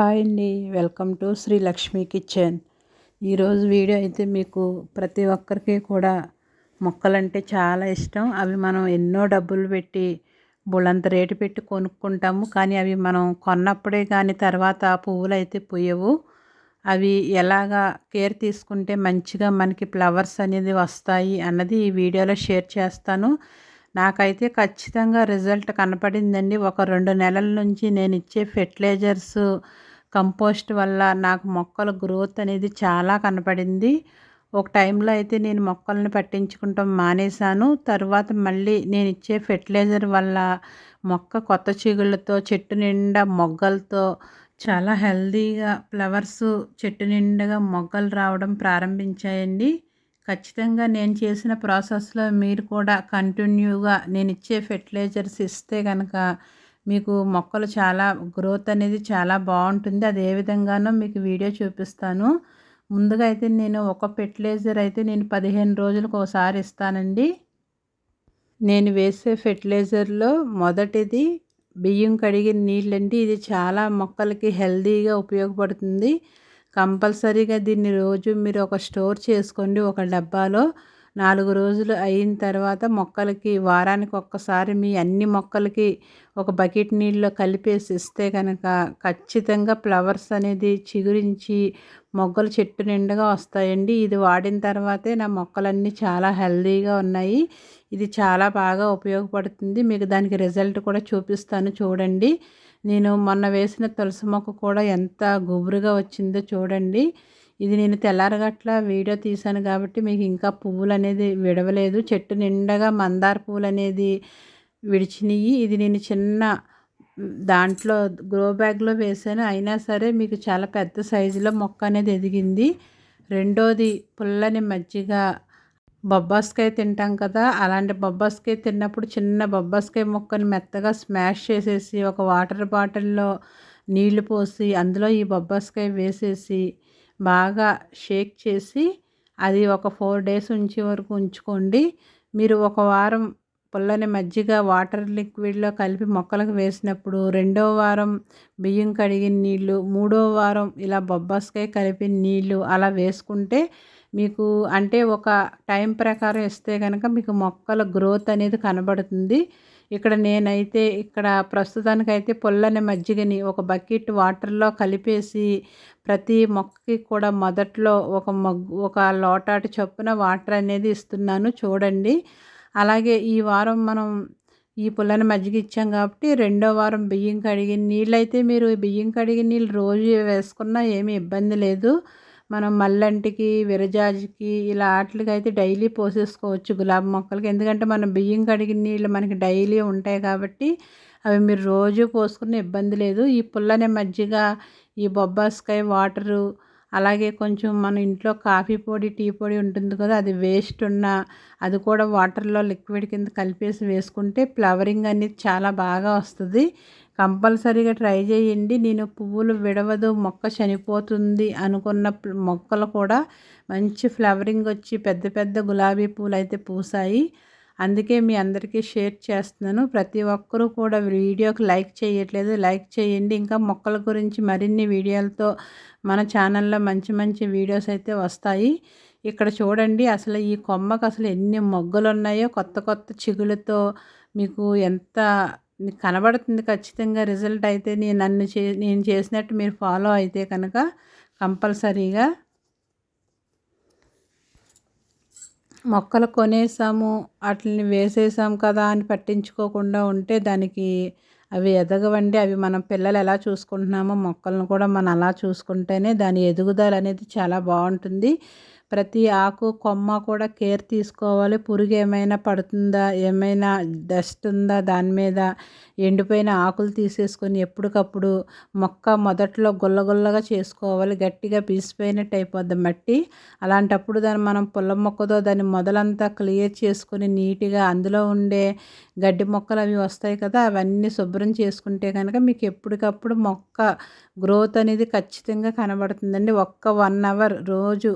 Hi అండి. Welcome to Sri Lakshmi kitchen. ఈరోజు video అయితే మీకు ప్రతి ఒక్కరికి కూడా మొక్కలంటే చాలా ఇష్టం. అవి మనం ఎన్నో డబ్బులు పెట్టి బుళ్ళంత రేటు పెట్టి కొనుక్కుంటాము. కానీ అవి మనం కొన్నప్పుడే కానీ తర్వాత పువ్వులు అయితే పోయవు. అవి ఎలాగా కేర్ తీసుకుంటే మంచిగా మనకి ఫ్లవర్స్ అనేది వస్తాయి అన్నది ఈ వీడియోలో షేర్ చేస్తాను. నాకైతే ఖచ్చితంగా రిజల్ట్ కనపడిందండి. ఒక రెండు నెలల నుంచి నేను ఇచ్చే ఫెర్టిలైజర్స్ కంపోస్ట్ వల్ల నాకు మొక్కల గ్రోత్ అనేది చాలా కనపడింది. ఒక టైంలో అయితే నేను మొక్కలను పట్టించుకుంటాం మానేశాను. తర్వాత మళ్ళీ నేను ఇచ్చే ఫెర్టిలైజర్ వల్ల మొక్క కొత్త చిగుళ్ళతో చెట్టు నిండా మొగ్గలతో చాలా హెల్దీగా ఫ్లవర్స్ చెట్టు నిండుగా మొగ్గలు రావడం ప్రారంభించాయండి. ఖచ్చితంగా నేను చేసిన ప్రాసెస్లో మీరు కూడా కంటిన్యూగా నేను ఇచ్చే ఫెర్టిలైజర్స్ ఇస్తే కనుక మీకు మొక్కలు చాలా గ్రోత్ అనేది చాలా బాగుంటుంది. అది ఏ విధంగానో మీకు వీడియో చూపిస్తాను. ముందుగా అయితే నేను ఒక ఫెర్టిలైజర్ అయితే నేను పదిహేను రోజులకు ఒకసారి ఇస్తానండి. నేను వేసే ఫెర్టిలైజర్లో మొదటిది బియ్యం కడిగిన నీళ్ళండి. ఇది చాలా మొక్కలకి హెల్దీగా ఉపయోగపడుతుంది. కంపల్సరీగా దీన్ని రోజు మీరు ఒక స్టోర్ చేసుకోండి ఒక డబ్బాలో. నాలుగు రోజులు అయిన తర్వాత మొక్కలకి వారానికి ఒక్కసారి మీ అన్ని మొక్కలకి ఒక బకెట్ నీళ్ళలో కలిపేసి ఇస్తే కనుక ఖచ్చితంగా ఫ్లవర్స్ అనేది చిగురించి మొగ్గలు చెట్టు నిండుగా వస్తాయండి. ఇది వాడిన తర్వాతే నా మొక్కలన్నీ చాలా హెల్దీగా ఉన్నాయి. ఇది చాలా బాగా ఉపయోగపడుతుంది. మీకు దానికి రిజల్ట్ కూడా చూపిస్తాను చూడండి. నేను మొన్న వేసిన తులసి మొక్క కూడా ఎంత గుబురుగా వచ్చిందో చూడండి. ఇది నేను తెల్లారగట్ల వీడియో తీశాను కాబట్టి మీకు ఇంకా పువ్వులు అనేది విడవలేదు. చెట్టు నిండగా మందార పువ్వులు అనేది విడిచినాయి ఇది నేను చిన్న దాంట్లో గ్రో బ్యాగ్లో వేసాను అయినా సరే మీకు చాలా పెద్ద సైజులో మొక్క అనేది ఎదిగింది. రెండోది పుల్లని మజ్జిగ. బొబ్బాస్కాయ తింటాం కదా అలాంటి బొబ్బాస్కాయ తిన్నప్పుడు చిన్న బొబ్బాస్కాయ ముక్కని మెత్తగా స్మాష్ చేసేసి ఒక వాటర్ బాటిల్లో నీళ్ళు పోసి అందులో ఈ బొబ్బాస్కాయ వేసేసి బాగా షేక్ చేసి అది ఒక ఫోర్ డేస్ ఉంచే వరకు ఉంచుకోండి. మీరు ఒక వారం పుల్లని మజ్జిగ వాటర్ లిక్విడ్లో కలిపి మొక్కలకు వేసినప్పుడు రెండో వారం బియ్యం కడిగిన నీళ్ళు మూడో వారం ఇలా బొబ్బాస్కాయ కలిపిన నీళ్ళు అలా వేసుకుంటే మీకు అంటే ఒక టైం ప్రకారం ఇస్తే కనుక మీకు మొక్కల గ్రోత్ అనేది కనబడుతుంది. ఇక్కడ నేనైతే ఇక్కడ ప్రస్తుతానికైతే పొల్లని మజ్జిగని ఒక బకెట్ వాటర్లో కలిపేసి ప్రతి మొక్కకి కూడా మొదట్లో ఒక మగ్గు ఒక లోటాటి చొప్పున వాటర్ అనేది ఇస్తున్నాను. చూడండి. అలాగే ఈ వారం మనం ఈ పుల్లని మజ్జిగ ఇచ్చాం కాబట్టి రెండో వారం బియ్యం కడిగిన నీళ్ళు అయితే మీరు బియ్యం కడిగిన నీళ్ళు రోజు వేసుకున్నా ఏమీ ఇబ్బంది లేదు. మనం మల్లంటికి విరజాజికి ఇలా వాటికి అయితే డైలీ పోసేసుకోవచ్చు గులాబీ మొక్కలకి. ఎందుకంటే మనం బియ్యం కడిగిన నీళ్ళు మనకి డైలీ ఉంటాయి కాబట్టి అవి మీరు రోజు పోసుకున్న ఇబ్బంది లేదు. ఈ పుల్లనే మజ్జిగ ఈ బొబ్బాస్కాయ వాటరు అలాగే కొంచెం మన ఇంట్లో కాఫీ పొడి టీ పొడి ఉంటుంది కదా అది వేస్ట్ ఉన్న అది కూడా వాటర్లో లిక్విడ్ కింద కలిపేసి వేసుకుంటే ఫ్లవరింగ్ అనేది చాలా బాగా వస్తుంది. కంపల్సరీగా ట్రై చేయండి. నేను పువ్వులు విడవదు మొక్క చనిపోతుంది అనుకున్న మొక్కలు కూడా మంచి ఫ్లవరింగ్ వచ్చి పెద్ద పెద్ద గులాబీ పూలు అయితే పూసాయి. అందుకే మీ అందరికీ షేర్ చేస్తున్నాను. ప్రతి ఒక్కరూ కూడా వీడియోకి లైక్ చేయట్లేదు లైక్ చేయండి. ఇంకా మొక్కల గురించి మరిన్ని వీడియోలతో మన ఛానల్లో మంచి మంచి వీడియోస్ అయితే వస్తాయి. ఇక్కడ చూడండి అసలు ఈ కొమ్మకు అసలు ఎన్ని మొగ్గలు ఉన్నాయో కొత్త కొత్త చిగులతో మీకు ఎంత కనబడుతుంది ఖచ్చితంగా రిజల్ట్ అయితే నేను నన్ను చే నేను చేసినట్టు మీరు ఫాలో అయితే కనుక కంపల్సరీగా మొక్కలు కొనేసాము వాటిని వేసేసాం కదా అని పట్టించుకోకుండా ఉంటే దానికి అవి ఎదగవండి. అవి మనం పిల్లలు ఎలా చూసుకుంటున్నామో మొక్కలను కూడా మనం అలా చూసుకుంటేనే దాని ఎదుగుదల అనేది చాలా బాగుంటుంది. ప్రతి ఆకు కొమ్మ కూడా కేర్ తీసుకోవాలి. పురుగు ఏమైనా పడుతుందా ఏమైనా డస్ట్ ఉందా దాని మీద? ఎండిపోయిన ఆకులు తీసేసుకొని ఎప్పటికప్పుడు మొక్క మొదట్లో గుల్లగుల్లగా చేసుకోవాలి. గట్టిగా పీసిపోయినట్టు అయిపోద్ది మట్టి. అలాంటప్పుడు దాన్ని మనం పుల్ల మొక్కతో దాన్ని మొదలంతా క్లియర్ చేసుకొని నీట్గా అందులో ఉండే గడ్డి మొక్కలు అవి వస్తాయి కదా అవన్నీ శుభ్రం చేసుకుంటే కనుక మీకు ఎప్పటికప్పుడు మొక్క గ్రోత్ అనేది ఖచ్చితంగా కనబడుతుందండి. ఒక్క వన్ అవర్ రోజు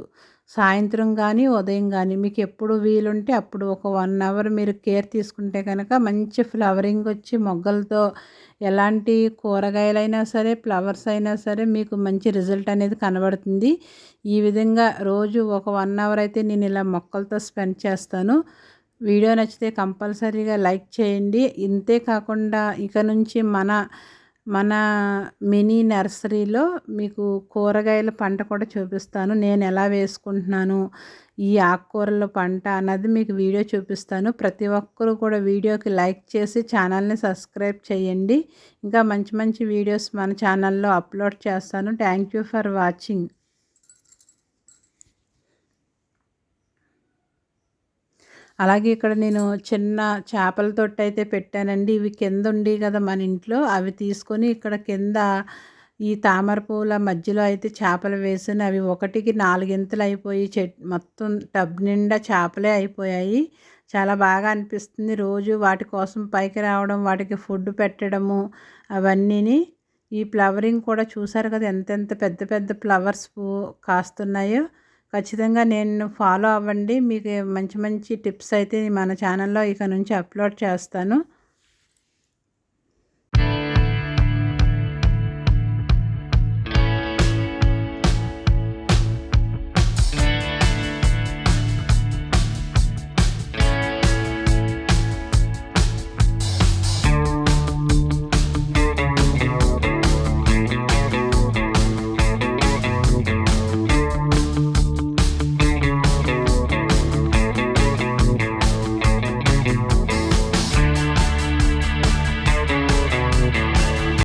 సాయంత్రం కానీ ఉదయం కానీ మీకు ఎప్పుడు వీలుంటే అప్పుడు ఒక వన్ అవర్ మీరు కేర్ తీసుకుంటే కనుక మంచి ఫ్లవరింగ్ వచ్చి మొగ్గలతో ఎలాంటి కూరగాయలైనా సరే ఫ్లవర్స్ అయినా సరే మీకు మంచి రిజల్ట్ అనేది కనబడుతుంది. ఈ విధంగా రోజు ఒక వన్ అవర్ అయితే నేను ఇలా మొక్కలతో స్పెండ్ చేస్తాను. వీడియో నచ్చితే కంపల్సరీగా లైక్ చేయండి. ఇంతే కాకుండా ఇక నుంచి మన మన మినీ నర్సరీలో మీకు కూరగాయల పంట కూడా చూపిస్తాను. నేను ఎలా వేసుకుంటున్నాను ఈ ఆకుకూరల పంట అన్నది మీకు వీడియో చూపిస్తాను. ప్రతి ఒక్కరూ కూడా వీడియోకి లైక్ చేసి ఛానల్ని సబ్స్క్రైబ్ చేయండి. ఇంకా మంచి మంచి వీడియోస్ మన ఛానల్లో అప్లోడ్ చేస్తాను. Thank you for watching. అలాగే ఇక్కడ నేను చిన్న చేపల తొట్టి అయితే పెట్టానండి. ఇవి కింద ఉండి కదా మన ఇంట్లో అవి తీసుకొని ఇక్కడ కింద ఈ తామర పూల మధ్యలో అయితే చేపలు వేసాను. అవి ఒకటికి నాలుగింతలు అయిపోయి చెట్ మొత్తం టబ్ నిండా చేపలే అయిపోయాయి. చాలా బాగా అనిపిస్తుంది రోజు వాటి కోసం పైకి రావడం వాటికి ఫుడ్ పెట్టడము అవన్నీని. ఈ ఫ్లవరింగ్ కూడా చూసారు కదా ఎంతెంత పెద్ద పెద్ద ఫ్లవర్స్ కాస్తున్నాయో. ఖచ్చితంగా నేను ఫాలో అవ్వండి. మీకు మంచి మంచి టిప్స్ అయితే మన ఛానల్లో ఇక నుంచి అప్లోడ్ చేస్తాను.